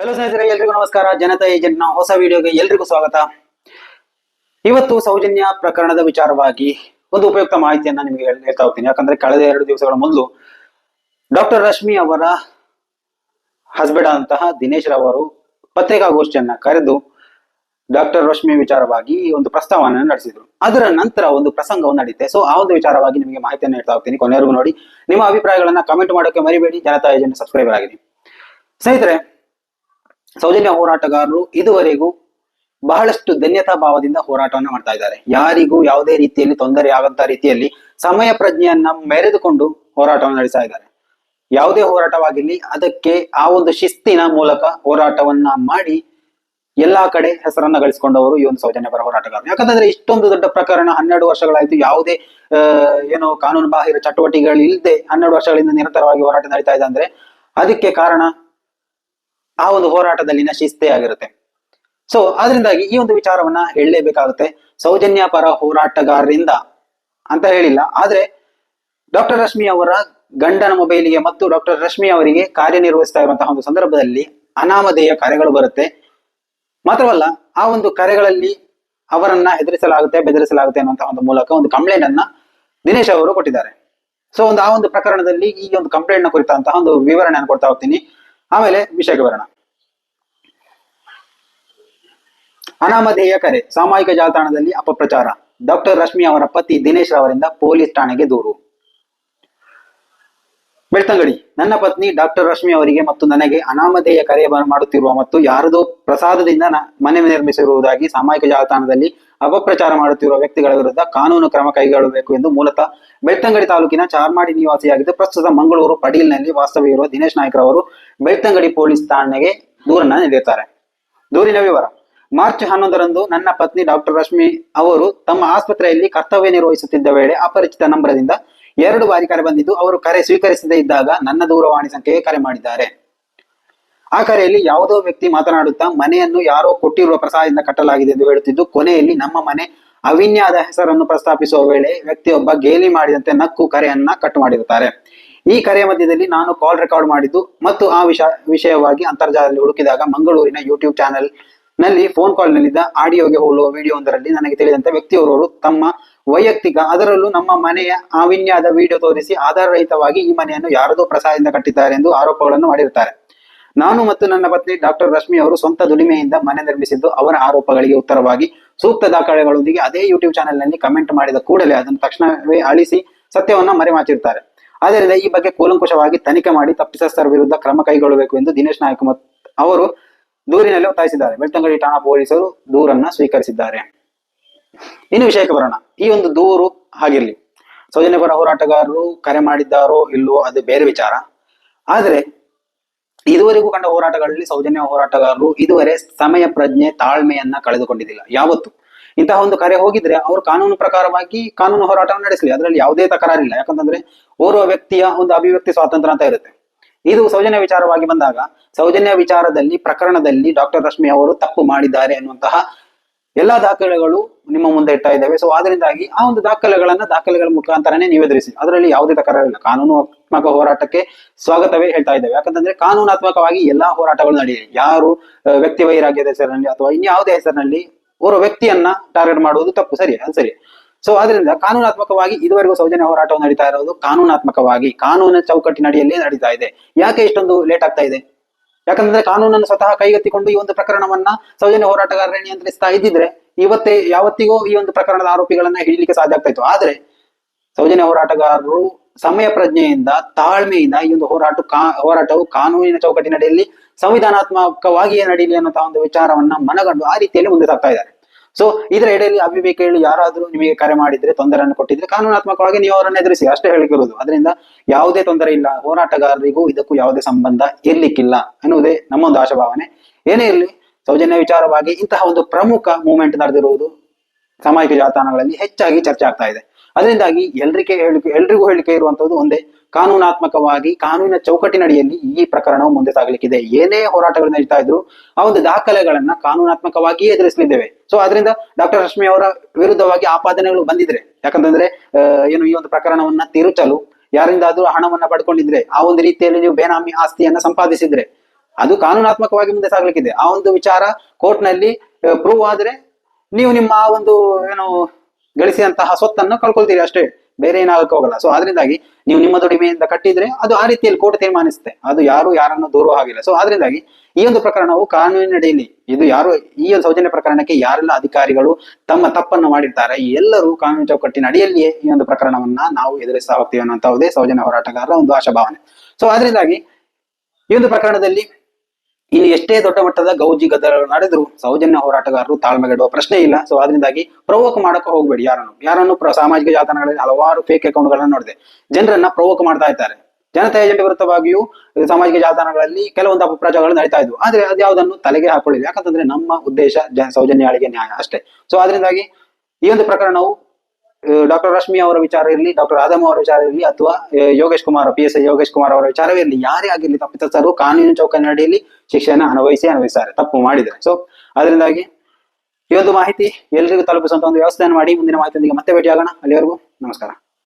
Hello ಸ್ನೇಹಿತರೆ, ಎಲ್ರಿಗೂ ನಮಸ್ಕಾರ. ಜನತಾ ಏಜೆಂಟ್ ಹೊಸ ವಿಡಿಯೋಗೆ ಎಲ್ರಿಗೂ ಸ್ವಾಗತ. ಇವತ್ತು ಸೌಜನ್ಯ ಪ್ರಕರಣದ ವಿಚಾರವಾಗಿ ಒಂದು ಉಪಯುಕ್ತ ಮಾಹಿತಿಯನ್ನ ನಿಮಗೆ ಹೇಳ್- ಹೇಳ್ತಾ ಹೋಗ್ತೀನಿ. ಯಾಕಂದ್ರೆ ಕಳೆದ ಎರಡು ದಿವಸಗಳ ಮೊದಲು ಡಾಕ್ಟರ್ ರಶ್ಮಿ ಅವರ ಹಸ್ಬೆಂಡ್ ಅಂತಹ ದಿನೇಶ್ ರವರು ಪತ್ರಿಕಾಗೋಷ್ಠಿಯನ್ನ ಕರೆದು ಡಾಕ್ಟರ್ ರಶ್ಮಿ ವಿಚಾರವಾಗಿ ಒಂದು ಪ್ರಸ್ತಾವನೆ ನಡೆಸಿದ್ರು. ಅದರ ನಂತರ ಒಂದು ಪ್ರಸಂಗವು ನಡೀತೆ. ಸೊ ಆ ಒಂದು ವಿಚಾರವಾಗಿ ನಿಮಗೆ ಮಾಹಿತಿಯನ್ನು ಹೇಳ್ತಾ ಹೋಗ್ತೀನಿ. ಕೊನೆಯವರೆಗೂ ನೋಡಿ. ನಿಮ್ಮ ಅಭಿಪ್ರಾಯಗಳನ್ನ ಕಮೆಂಟ್ ಮಾಡೋಕೆ ಮರಿಬೇಡಿ. ಜನತಾ ಏಜೆಂಟ್ ಸಬ್ಸ್ಕ್ರೈಬರ್ ಆಗಿದೆ ಸ್ನೇಹಿತರೆ ಸೌಜನ್ಯ ಹೋರಾಟಗಾರರು ಇದುವರೆಗೂ ಬಹಳಷ್ಟು ಧನ್ಯತಾ ಭಾವದಿಂದ ಹೋರಾಟವನ್ನು ಮಾಡ್ತಾ ಇದ್ದಾರೆ. ಯಾರಿಗೂ ಯಾವುದೇ ರೀತಿಯಲ್ಲಿ ತೊಂದರೆ ಆಗಂತ ರೀತಿಯಲ್ಲಿ ಸಮಯ ಪ್ರಜ್ಞೆಯನ್ನ ಮೆರೆದುಕೊಂಡು ಹೋರಾಟವನ್ನು ನಡೆಸ್ತಾ ಇದ್ದಾರೆ. ಯಾವುದೇ ಹೋರಾಟವಾಗಿರ್ಲಿ, ಅದಕ್ಕೆ ಆ ಒಂದು ಶಿಸ್ತಿನ ಮೂಲಕ ಹೋರಾಟವನ್ನ ಮಾಡಿ ಎಲ್ಲಾ ಕಡೆ ಹೆಸರನ್ನ ಗಳಿಸಿಕೊಂಡವರು ಈ ಒಂದು ಸೌಜನ್ಯ ಪರ ಹೋರಾಟಗಾರರು. ಯಾಕಂತಂದ್ರೆ ಇಷ್ಟೊಂದು ದೊಡ್ಡ ಪ್ರಕರಣ ಹನ್ನೆರಡು ವರ್ಷಗಳಾಯ್ತು, ಯಾವುದೇ ಏನು ಕಾನೂನು ಬಾಹಿರ ಚಟುವಟಿಕೆಗಳು ಇಲ್ಲದೆ ಹನ್ನೆರಡು ವರ್ಷಗಳಿಂದ ನಿರಂತರವಾಗಿ ಹೋರಾಟ ನಡೀತಾ ಇದೆ ಅಂದ್ರೆ ಅದಕ್ಕೆ ಕಾರಣ ಆ ಒಂದು ಹೋರಾಟದಲ್ಲಿನ ಶಿಸ್ತೇ ಆಗಿರುತ್ತೆ ಸೊ ಅದರಿಂದಾಗಿ ಈ ಒಂದು ವಿಚಾರವನ್ನ ಹೇಳಲೇಬೇಕಾಗುತ್ತೆ. ಸೌಜನ್ಯ ಪರ ಹೋರಾಟಗಾರರಿಂದ ಅಂತ ಹೇಳಿಲ್ಲ. ಆದ್ರೆ ಡಾಕ್ಟರ್ ರಶ್ಮಿ ಅವರ ಗಂಡನ ಮೊಬೈಲಿಗೆ ಮತ್ತು ಡಾಕ್ಟರ್ ರಶ್ಮಿ ಅವರಿಗೆ ಕಾರ್ಯನಿರ್ವಹಿಸ್ತಾ ಇರುವಂತಹ ಒಂದು ಸಂದರ್ಭದಲ್ಲಿ ಅನಾಮಧೇಯ ಕರೆಗಳು ಬರುತ್ತೆ. ಮಾತ್ರವಲ್ಲ, ಆ ಒಂದು ಕರೆಗಳಲ್ಲಿ ಅವರನ್ನ ಹೆದರಿಸಲಾಗುತ್ತೆ, ಬೆದರಿಸಲಾಗುತ್ತೆ ಅನ್ನುವಂತಹ ಒಂದು ಮೂಲಕ ಒಂದು ಕಂಪ್ಲೇಂಟ್ ಅನ್ನ ದಿನೇಶ್ ಅವರು ಕೊಟ್ಟಿದ್ದಾರೆ. ಸೊ ಒಂದು ಆ ಒಂದು ಪ್ರಕರಣದಲ್ಲಿ ಈ ಒಂದು ಕಂಪ್ಲೇಂಟ್ನ ಕುರಿತಂತಹ ಒಂದು ವಿವರಣೆಯನ್ನು ಕೊಡ್ತಾ ಹೋಗ್ತೀನಿ. ಆಮೇಲೆ ವಿಷಯಕ್ಕೆ ಬರೋಣ. ಅನಾಮಧೇಯ ಕರೆ, ಸಾಮಾಜಿಕ ಜಾಲತಾಣದಲ್ಲಿ ಅಪಪ್ರಚಾರ. ಡಾಕ್ಟರ್ ರಶ್ಮಿ ಅವರ ಪತಿ ದಿನೇಶ್ ಅವರಿಂದ ಪೊಲೀಸ್ ಠಾಣೆಗೆ ದೂರು. ಬೆಳ್ತಂಗಡಿ, ನನ್ನ ಪತ್ನಿ ಡಾಕ್ಟರ್ ರಶ್ಮಿ ಅವರಿಗೆ ಮತ್ತು ನನಗೆ ಅನಾಮಧೇಯ ಕರೆ ಮಾಡುತ್ತಿರುವ ಮತ್ತು ಯಾರದೋ ಪ್ರಸಾದದಿಂದ ಮನೆ ನಿರ್ಮಿಸಿರುವುದಾಗಿ ಸಾಮಾಜಿಕ ಜಾಲತಾಣದಲ್ಲಿ ಅಪಪ್ರಚಾರ ಮಾಡುತ್ತಿರುವ ವ್ಯಕ್ತಿಗಳ ವಿರುದ್ಧ ಕಾನೂನು ಕ್ರಮ ಕೈಗೊಳ್ಳಬೇಕು ಎಂದು ಮೂಲತಃ ಬೆಳ್ತಂಗಡಿ ತಾಲೂಕಿನ ಚಾರ್ಮಾಡಿ ನಿವಾಸಿಯಾಗಿದ್ದು ಪ್ರಸ್ತುತ ಮಂಗಳೂರು ಪಡೀಲ್ನಲ್ಲಿ ವಾಸ್ತವ್ಯ ದಿನೇಶ್ ನಾಯ್ಕರವರು ಬೆಳ್ತಂಗಡಿ ಪೊಲೀಸ್ ಠಾಣೆಗೆ ದೂರನ್ನ ನೀಡಿರ್ತಾರೆ ದೂರಿನ ವಿವರ. ಮಾರ್ಚ್ ಹನ್ನೊಂದರಂದು ನನ್ನ ಪತ್ನಿ ಡಾಕ್ಟರ್ ರಶ್ಮಿ ಅವರು ತಮ್ಮ ಆಸ್ಪತ್ರೆಯಲ್ಲಿ ಕರ್ತವ್ಯ ನಿರ್ವಹಿಸುತ್ತಿದ್ದ ವೇಳೆ ಅಪರಿಚಿತ ನಂಬರದಿಂದ ಎರಡು ಬಾರಿ ಕರೆ ಬಂದಿದ್ದು ಅವರು ಕರೆ ಸ್ವೀಕರಿಸದೇ ಇದ್ದಾಗ ನನ್ನ ದೂರವಾಣಿ ಸಂಖ್ಯೆಗೆ ಕರೆ ಮಾಡಿದ್ದಾರೆ. ಆ ಕರೆಯಲ್ಲಿ ಯಾವುದೋ ವ್ಯಕ್ತಿ ಮಾತನಾಡುತ್ತಾ ಮನೆಯನ್ನು ಯಾರೋ ಕೊಟ್ಟಿರುವ ಪ್ರಸಾದದಿಂದ ಕಟ್ಟಲಾಗಿದೆ ಎಂದು ಹೇಳುತ್ತಿದ್ದು, ಕೊನೆಯಲ್ಲಿ ನಮ್ಮ ಮನೆ ಅವಿನ್ಯಾದ ಹೆಸರನ್ನು ಪ್ರಸ್ತಾಪಿಸುವ ವೇಳೆ ವ್ಯಕ್ತಿಯೊಬ್ಬ ಗೇಲಿ ಮಾಡಿದಂತೆ ನಕ್ಕು ಕರೆಯನ್ನ ಕಟ್ ಮಾಡಿರುತ್ತಾರೆ. ಈ ಕರೆ ಮಧ್ಯದಲ್ಲಿ ನಾನು ಕಾಲ್ ರೆಕಾರ್ಡ್ ಮಾಡಿದ್ದು ಮತ್ತು ಆ ವಿಷ, ವಿಷಯವಾಗಿ ಅಂತರ್ಜಾಲದಲ್ಲಿ ಹುಡುಕಿದಾಗ ಮಂಗಳೂರಿನ ಯೂಟ್ಯೂಬ್ ಚಾನೆಲ್ನಲ್ಲಿ ಫೋನ್ ಕಾಲ್ ನಲ್ಲಿದ್ದ ಆಡಿಯೋಗೆ ಹೋಲುವ ವಿಡಿಯೋ ಒಂದರಲ್ಲಿ ನನಗೆ ತಿಳಿದಂತೆ ವ್ಯಕ್ತಿಯವರು ತಮ್ಮ ವೈಯಕ್ತಿಕ, ಅದರಲ್ಲೂ ನಮ್ಮ ಮನೆಯ ಅವಿನ್ಯಾದ ವಿಡಿಯೋ ತೋರಿಸಿ ಆಧಾರರಹಿತವಾಗಿ ಈ ಮನೆಯನ್ನು ಯಾರದೋ ಪ್ರಸಾದದಿಂದ ಕಟ್ಟಿದ್ದಾರೆ ಎಂದು ಆರೋಪಗಳನ್ನು ಮಾಡಿರುತ್ತಾರೆ. ನಾನು ಮತ್ತು ನನ್ನ ಪತ್ನಿ ಡಾಕ್ಟರ್ ರಶ್ಮಿ ಅವರು ಸ್ವಂತ ದುಡಿಮೆಯಿಂದ ಮನೆ ನಿರ್ಮಿಸಿದ್ದು ಅವರ ಆರೋಪಗಳಿಗೆ ಉತ್ತರವಾಗಿ ಸೂಕ್ತ ದಾಖಲೆಗಳೊಂದಿಗೆ ಅದೇ ಯೂಟ್ಯೂಬ್ ಚಾನೆಲ್ನಲ್ಲಿ ಕಮೆಂಟ್ ಮಾಡಿದ ಕೂಡಲೇ ಅದನ್ನು ತಕ್ಷಣವೇ ಅಳಿಸಿ ಸತ್ಯವನ್ನ ಮರೆಮಾಚಿರುತ್ತಾರೆ ಆದ್ದರಿಂದ ಈ ಬಗ್ಗೆ ಕೂಲಂಕುಷವಾಗಿ ತನಿಖೆ ಮಾಡಿ ತಪ್ಪಿತಸ್ಥರ ವಿರುದ್ಧ ಕ್ರಮ ಕೈಗೊಳ್ಳಬೇಕು ಎಂದು ದಿನೇಶ್ ನಾಯಕ್ ಅವರು ದೂರಿನಲ್ಲಿ ಒತ್ತಾಯಿಸಿದ್ದಾರೆ. ಬೆಳ್ತಂಗಡಿ ಠಾಣಾ ಪೊಲೀಸರು ದೂರನ್ನ ಸ್ವೀಕರಿಸಿದ್ದಾರೆ. ಇನ್ನು ವಿಷಯಕ್ಕೆ ಬರೋಣ. ಈ ಒಂದು ದೂರು ಹಾಗಿರಲಿ. ಸೌಜನ್ಯ ಹೋರಾಟಗಾರರು ಕರೆ ಮಾಡಿದ್ದಾರೋ ಇಲ್ಲೋ ಅದು ಬೇರೆ ವಿಚಾರ. ಆದ್ರೆ ಇದುವರೆಗೂ ಕಂಡ ಹೋರಾಟಗಳಲ್ಲಿ ಸೌಜನ್ಯ ಹೋರಾಟಗಾರರು ಇದುವರೆ ಸಮಯ ಪ್ರಜ್ಞೆ ತಾಳ್ಮೆಯನ್ನ ಕಳೆದುಕೊಂಡಿದ್ದಿಲ್ಲ. ಯಾವತ್ತು? ಇಂತಹ ಒಂದು ಕರೆ ಹೋಗಿದ್ರೆ ಅವರು ಕಾನೂನು ಪ್ರಕಾರವಾಗಿ ಕಾನೂನು ಹೋರಾಟವನ್ನು ನಡೆಸಲಿ. ಅದರಲ್ಲಿ ಯಾವುದೇ ತಕರಾರಿಲ್ಲ. ಯಾಕಂತಂದ್ರೆ ಓರ್ವ ವ್ಯಕ್ತಿಯ ಒಂದು ಅಭಿವ್ಯಕ್ತಿ ಸ್ವಾತಂತ್ರ್ಯ ಅಂತ ಇರುತ್ತೆ. ಇದು ಸೌಜನ್ಯ ವಿಚಾರವಾಗಿ ಬಂದಾಗ ಸೌಜನ್ಯ ವಿಚಾರದಲ್ಲಿ ಪ್ರಕರಣದಲ್ಲಿ ಡಾಕ್ಟರ್ ರಶ್ಮಿ ಅವರು ತಪ್ಪು ಮಾಡಿದ್ದಾರೆ ಅನ್ನುವಂತಹ ಎಲ್ಲಾ ದಾಖಲೆಗಳು ನಿಮ್ಮ ಮುಂದೆ ಇಟ್ಟಾ ಇದ್ದಾವೆ. ಸೊ ಅದರಿಂದಾಗಿ ಆ ಒಂದು ದಾಖಲೆಗಳನ್ನ ದಾಖಲೆಗಳ ಮುಖಾಂತರನೇ ನೀವು ಎದುರಿಸಿ ಅದರಲ್ಲಿ ಯಾವುದೇ ತಕರಾರಿಲ್ಲ. ಕಾನೂನಾತ್ಮಕ ಹೋರಾಟಕ್ಕೆ ಸ್ವಾಗತವೇ ಹೇಳ್ತಾ ಇದ್ದೇವೆ. ಯಾಕಂತಂದ್ರೆ ಕಾನೂನಾತ್ಮಕವಾಗಿ ಎಲ್ಲಾ ಹೋರಾಟಗಳು ನಡೆಯಲಿ. ಯಾರು ವ್ಯಕ್ತಿ ವೈರಾಗ್ಯದ ಹೆಸರಿನಲ್ಲಿ ಅಥವಾ ಇನ್ಯಾವುದೇ ಹೆಸರಿನಲ್ಲಿ ಓರ್ವ ವ್ಯಕ್ತಿಯನ್ನ ಟಾರ್ಗೆಟ್ ಮಾಡುವುದು ತಪ್ಪು. ಸರಿ ಅದು ಸರಿ ಸೊ ಅದರಿಂದ ಕಾನೂನಾತ್ಮಕವಾಗಿ ಇದುವರೆಗೂ ಸೌಜನ್ಯ ಹೋರಾಟವು ನಡೀತಾ ಇರೋದು ಕಾನೂನಾತ್ಮಕವಾಗಿ. ಕಾನೂನಿನ ಚೌಕಟ್ಟಿನಡಿಯಲ್ಲಿ ನಡೀತಾ ಇದೆ. ಯಾಕೆ ಇಷ್ಟೊಂದು ಲೇಟ್ ಆಗ್ತಾ ಇದೆ? ಯಾಕಂದ್ರೆ ಕಾನೂನನ್ನು ಸ್ವತಃ ಕೈಗೆತ್ತಿಕೊಂಡು ಈ ಒಂದು ಪ್ರಕರಣವನ್ನ ಸೌಜನ್ಯ ಹೋರಾಟಗಾರರೇ ನಿಯಂತ್ರಿಸ್ತಾ ಇದ್ದಿದ್ರೆ ಇವತ್ತೇ ಯಾವತ್ತಿಗೂ ಈ ಒಂದು ಪ್ರಕರಣದ ಆರೋಪಿಗಳನ್ನ ಹಿಡಿಲಿಕ್ಕೆ ಸಾಧ್ಯ ಆಗ್ತಾ ಇತ್ತು. ಆದ್ರೆ ಸೌಜನ್ಯ ಹೋರಾಟಗಾರರು ಸಮಯ ಪ್ರಜ್ಞೆಯಿಂದ, ತಾಳ್ಮೆಯಿಂದ ಈ ಒಂದು ಹೋರಾಟ ಕಾ, ಹೋರಾಟವು ಕಾನೂನಿನ ಚೌಕಟ್ಟಿನಡಿಯಲ್ಲಿ ಸಂವಿಧಾನಾತ್ಮಕವಾಗಿಯೇ ನಡೀಲಿ ಅನ್ನೋಂತಹ ಒಂದು ವಿಚಾರವನ್ನ ಮನಗಂಡು ಆ ರೀತಿಯಲ್ಲಿ ಮುಂದೆ ಸಾಗ್ತಾ ಇದ್ದಾರೆ. ಸೊ ಇದರ ಎಡೆಯಲ್ಲಿ ಅವಿವೇಕಿಗಳು ಯಾರಾದರೂ ನಿಮಗೆ ಕರೆ ಮಾಡಿದ್ರೆ ತೊಂದರೆಯನ್ನು ಕೊಟ್ಟಿದ್ರೆ ಕಾನೂನಾತ್ಮಕವಾಗಿ ನೀವು ಅವರನ್ನು ಎದುರಿಸಿ, ಅಷ್ಟೇ ಹೇಳಿಕಿರುವುದು ಅದರಿಂದ ಯಾವುದೇ ತೊಂದರೆ ಇಲ್ಲ. ಹೋರಾಟಗಾರರಿಗೂ ಇದಕ್ಕೂ ಯಾವುದೇ ಸಂಬಂಧ ಇರ್ಲಿಕ್ಕಿಲ್ಲ ಅನ್ನುವುದೇ ನಮ್ಮ ಒಂದು ಆಶಾಭಾವನೆ. ಏನೇ ಇರಲಿ, ಸೌಜನ್ಯ ವಿಚಾರವಾಗಿ ಇಂತಹ ಒಂದು ಪ್ರಮುಖ ಮೂವ್ಮೆಂಟ್ ನಡೆದಿರುವುದು ಸಾಮಾಜಿಕ ಜಾಲತಾಣಗಳಲ್ಲಿ ಹೆಚ್ಚಾಗಿ ಚರ್ಚೆ ಆಗ್ತಾ ಇದೆ. ಅದರಿಂದಾಗಿ ಎಲ್ರಿಗೆ ಹೇಳಿಕೆ, ಎಲ್ರಿಗೂ ಹೇಳಿಕೆ ಇರುವಂತದ್ದು ಒಂದೇ. ಕಾನೂನಾತ್ಮಕವಾಗಿ ಕಾನೂನಿನ ಚೌಕಟ್ಟಿನಡಿಯಲ್ಲಿ ಈ ಪ್ರಕರಣವು ಮುಂದೆ ಸಾಗಲಿಕ್ಕಿದೆ. ಏನೇ ಹೋರಾಟಗಳು ನಡೀತಾ ಇದ್ರು ಆ ಒಂದು ದಾಖಲೆಗಳನ್ನ ಕಾನೂನಾತ್ಮಕವಾಗಿ ಎದುರಿಸಲಿದ್ದೇವೆ. ಸೊ ಅದರಿಂದ ಡಾಕ್ಟರ್ ರಶ್ಮಿ ಅವರ ವಿರುದ್ಧವಾಗಿ ಆಪಾದನೆಗಳು ಬಂದಿದ್ರೆ. ಯಾಕಂತಂದ್ರೆ ಏನು ಈ ಒಂದು ಪ್ರಕರಣವನ್ನ ತಿರುಚಲು, ಯಾರಿಂದಾದ್ರೂ ಹಣವನ್ನ ಪಡ್ಕೊಂಡಿದ್ರೆ, ಆ ಒಂದು ರೀತಿಯಲ್ಲಿ ನೀವು ಬೇನಾಮಿ ಆಸ್ತಿಯನ್ನ ಸಂಪಾದಿಸಿದ್ರೆ, ಅದು ಕಾನೂನಾತ್ಮಕವಾಗಿ ಮುಂದೆ ಸಾಗ್ಲಿಕ್ಕಿದೆ. ಆ ಒಂದು ವಿಚಾರ ಕೋರ್ಟ್ನಲ್ಲಿ ಪ್ರೂವ್ ಆದ್ರೆ, ನೀವು ನಿಮ್ಮ ಆ ಒಂದು, ಏನು, ಗಳಿಸಿದಂತಹ ಸ್ವತ್ತನ್ನು ಕಳ್ಕೊಳ್ತೀರಿ ಅಷ್ಟೇ. ಬೇರೆ ಏನಾಗಕ್ಕೆ ಹೋಗಲ್ಲ. ಸೊ ಅದರಿಂದಾಗಿ ನೀವು ನಿಮ್ಮ ದುಡಿಮೆಯಿಂದ ಕಟ್ಟಿದ್ರೆ ಅದು ಆ ರೀತಿಯಲ್ಲಿ ಕೋರ್ಟ್ ತೀರ್ಮಾನಿಸುತ್ತೆ. ಅದು ಯಾರು ಯಾರನ್ನು ದೂರು ಆಗಿಲ್ಲ. ಸೊ ಅದರಿಂದಾಗಿ ಈ ಒಂದು ಪ್ರಕರಣವು ಕಾನೂನಿನಡಿಯಲ್ಲಿ ಇದು ಯಾರು ಈ ಒಂದು ಸೌಜನ್ಯ ಪ್ರಕರಣಕ್ಕೆ ಯಾರೆಲ್ಲ ಅಧಿಕಾರಿಗಳು ತಮ್ಮ ತಪ್ಪನ್ನು ಮಾಡಿರ್ತಾರೆ ಎಲ್ಲರೂ ಕಾನೂನು ಚೌಕಟ್ಟಿನ ಅಡಿಯಲ್ಲಿಯೇ ಈ ಒಂದು ಪ್ರಕರಣವನ್ನ ನಾವು ಎದುರಿಸ್ತಾ ಹೋಗ್ತೀವಿ ಅನ್ನುವಂಥದ್ದೇ ಸೌಜನ್ಯ ಹೋರಾಟಗಾರರ ಒಂದು ಆಶಾಭಾವನೆ. ಸೊ ಅದರಿಂದಾಗಿ ಈ ಒಂದು ಪ್ರಕರಣದಲ್ಲಿ ಇನ್ನು ಎಷ್ಟೇ ದೊಡ್ಡ ಮಟ್ಟದ ಗೌಜಿ ಗದ್ದಲಗಳು ನಡೆದ್ರು ಸೌಜನ್ಯ ಹೋರಾಟಗಾರರು ತಾಳ್ಮೆಗೆಡುವ ಪ್ರಶ್ನೆ ಇಲ್ಲ. ಸೊ ಅದರಿಂದಾಗಿ ಪ್ರವೋಕ್ ಮಾಡಕ್ಕೆ ಹೋಗ್ಬೇಡಿ. ಯಾರನ್ನು? ಯಾರನ್ನು ಸಾಮಾಜಿಕ ಜಾಲತಾಣಗಳಲ್ಲಿ ಹಲವಾರು ಫೇಕ್ ಅಕೌಂಟ್ಗಳನ್ನ ನೋಡಿದೆ. ಜನರನ್ನ ಪ್ರವೋಕ್ ಮಾಡ್ತಾ ಇದ್ದಾರೆ. ಜನತಾ ಏಜೆಂಟ್ ವಿರುದ್ಧವಾಗಿಯೂ ಸಾಮಾಜಿಕ ಜಾಲತಾಣಗಳಲ್ಲಿ ಕೆಲವೊಂದು ಅಪಪ್ರಚಾರಗಳು ನಡೀತಾ ಇದ್ವು. ಆದ್ರೆ ಅದ್ಯಾವುದನ್ನು ತಲೆಗೆ ಹಾಕೊಳ್ಳಿಲ್ಲ. ಯಾಕಂತಂದ್ರೆ ನಮ್ಮ ಉದ್ದೇಶ ಸೌಜನ್ಯಾಳಿಗೆ ನ್ಯಾಯ ಅಷ್ಟೇ. ಸೊ ಅದರಿಂದಾಗಿ ಈ ಒಂದು ಪ್ರಕರಣವು ಡಾಕ್ಟರ್ ರಶ್ಮಿ ಅವರ ವಿಚಾರ ಇರಲಿ, ಡಾಕ್ಟರ್ ಆದಮ್ ಅವರ ವಿಚಾರ ಇರಲಿ, ಅಥವಾ Yogesh Kumar P S I Yogesh Kumar ಅವರ ವಿಚಾರವೇ ಇರಲಿ, ಯಾರೇ ಆಗಿರಲಿ, ತಪ್ಪಿತಸ್ಥರು ಕಾನೂನು ಚೌಕಟ್ಟಿನ ಅಡಿಯಲ್ಲಿ ಶಿಕ್ಷೆಯನ್ನು ಅನುಭವಿಸಿ, ಅನುಭವಿಸ್ತಾರೆ, ತಪ್ಪು ಮಾಡಿದರೆ ಸೊ ಅದರಿಂದಾಗಿ ಈ ಒಂದು ಮಾಹಿತಿ ಎಲ್ರಿಗೂ ತಲುಪಿಸುವಂತ ಒಂದು ವ್ಯವಸ್ಥೆಯನ್ನು ಮಾಡಿ, ಮುಂದಿನ ಮಾಹಿತಿಯೊಂದಿಗೆ ಮತ್ತೆ ಭೇಟಿಯಾಗೋಣ. ಅಲ್ಲಿವರೆಗೂ ನಮಸ್ಕಾರ.